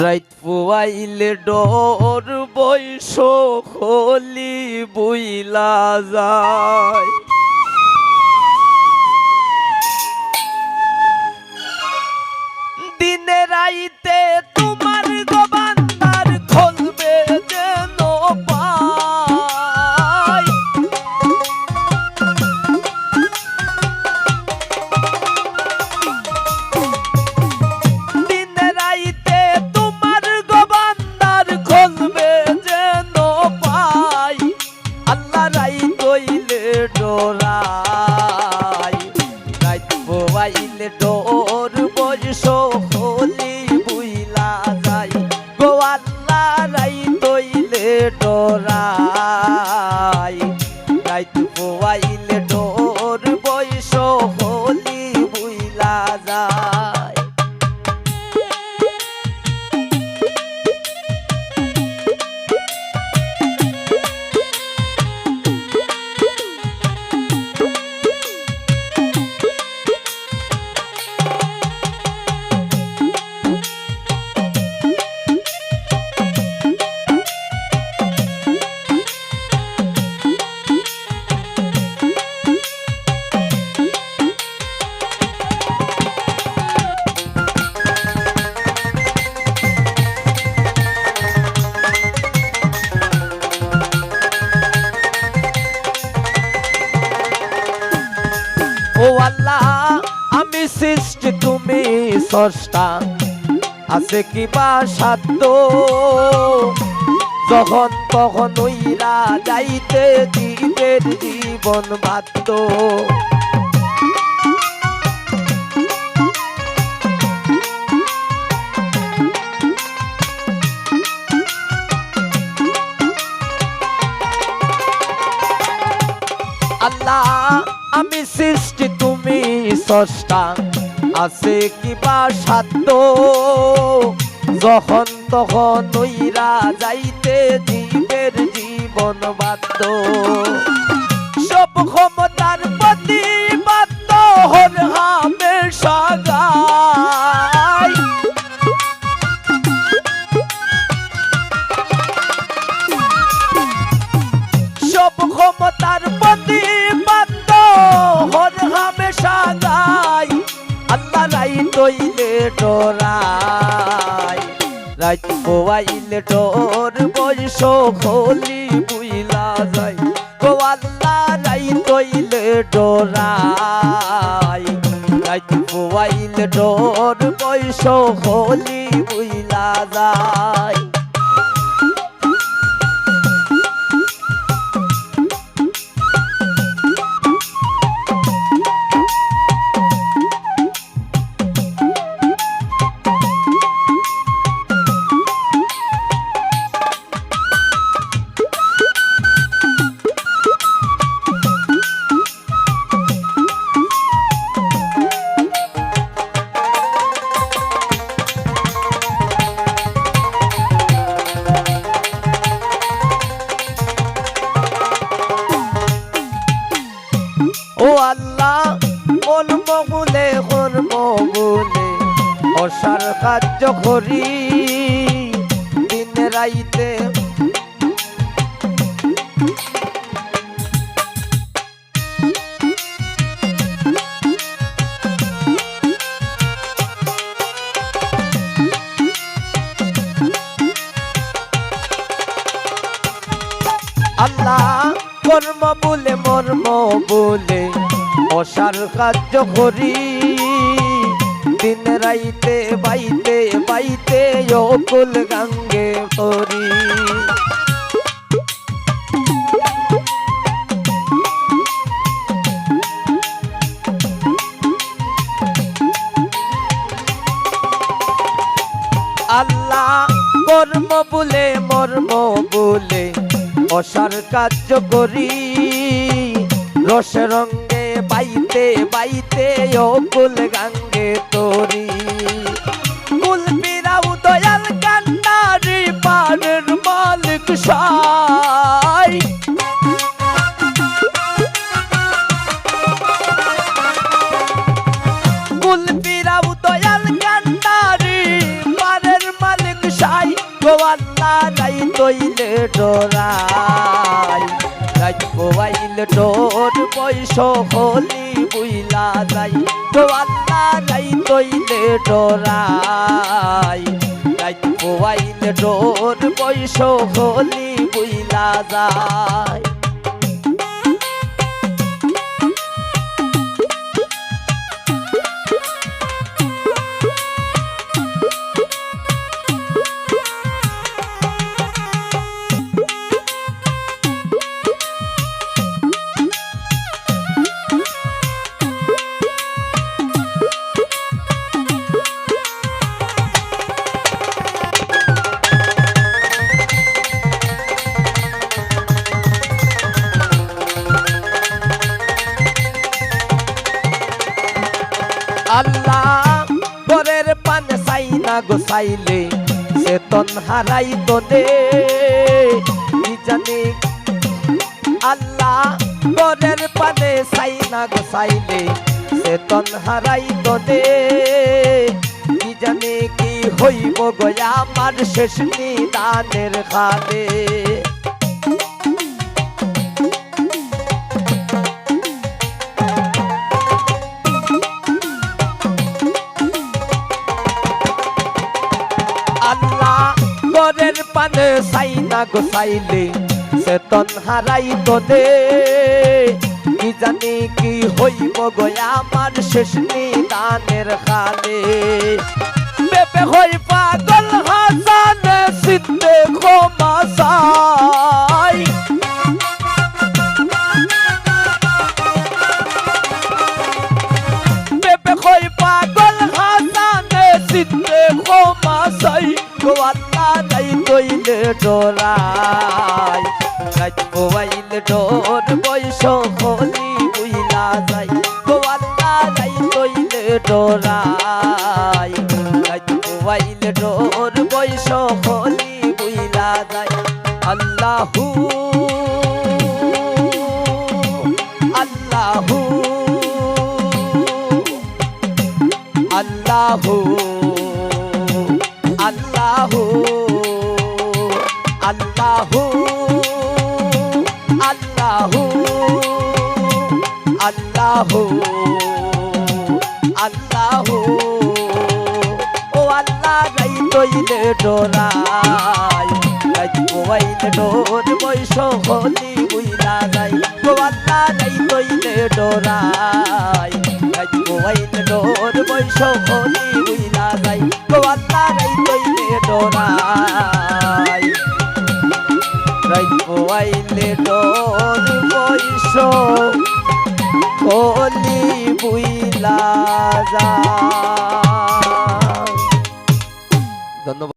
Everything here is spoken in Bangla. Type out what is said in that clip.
রাইত পুয়াইলে ডোর বৈশ হলি বুইলা যায়। স্রষ্টা আছে কি বা সাধ্য? যখন তখন ওইরা যাইতে জীবের জীবন বাধ্য। আল্লাহ, আমি সৃষ্টি, তুমি স্রষ্টা আছে কিবা সাধ্য? যখন তখন ওইরা যাইতে জীবের জীবন বাধ্য। তৈলে ডরাই পোয়াইল ডোর বয়স খলি বুইলা যায় গোয়াল্লা রাই তৈল ডরাই। রাইত পোয়াইল ডোর বৈশ খলি বুইলা যায় ও আল্লাহ মন মগুলে কোন মগুলে অসার কার্য করি। দিন রাইতে বলে, মর্ম বলে, অসার কার্য করি। দিন রাইতে বাইতে বাইতে অকুল গাঙ্গে করি। আল্লাহ কর্ম বলে, মর্ম বলে, অসার কার্য করি। রস রঙ্গে বাইতে বাইতে অকুল গাঙ্গে তরি। কুল পিরাউ দয়াল কান্নারি পারের মালিক সাই। কুল পিরাউ দয়াল কান্নারি পারের মালিক ডোরাই রাত ডোর বৈশ হলি বুইলা যাই, তো আল্লাহ যাই তৈলে ডোরাই। তাই পোয়াইল ডোর বৈশ হলি বুইলা যায় আল্লাহ পরের পান চাই না গোসাইলে চেতন হারাই কি জানি? আল্লাহ পরের পানে চাই না গোসাইলে চেতন হারাই তোনে কি জানি কি হইব গয়া আমার শেষ নিদানের খানে পানে চাই না গোসাইলে চেতন হারাই তোনে কি জানি কি হইব গয়া আমার শেষ নিদানের খানে বেপে হই পাগল হাসান সিদ্ধে ক্ষমা চাই। বেপে হই পাগল হাসান সিদ্ধে ক্ষমা চাই গো আল্লাহ নাই তৈলে ডোরাই। গাছ পোয়াইল ডোর বৈশ হলি বুইলা যাই গো আল্লাহ নাই তৈলে ডোরাই। গাছ পোয়াইল ডোর বৈশ হলি বুইলা যাই, আল্লাহু গাই তৈলে ডোরাই। গাই কোয়াইলে ডোর বৈশ হলি বুইলা যাই। আল্লাহ গাই তৈলে ডোরাই। গাই কোয়াইলে ডোর বৈশ হলি বুইলা যাই। আল্লাহ গাই তৈলে ডোরাই। গাই কোয়াইলে ডোর বৈশ হলি বুইলা যায় ধন্যবাদ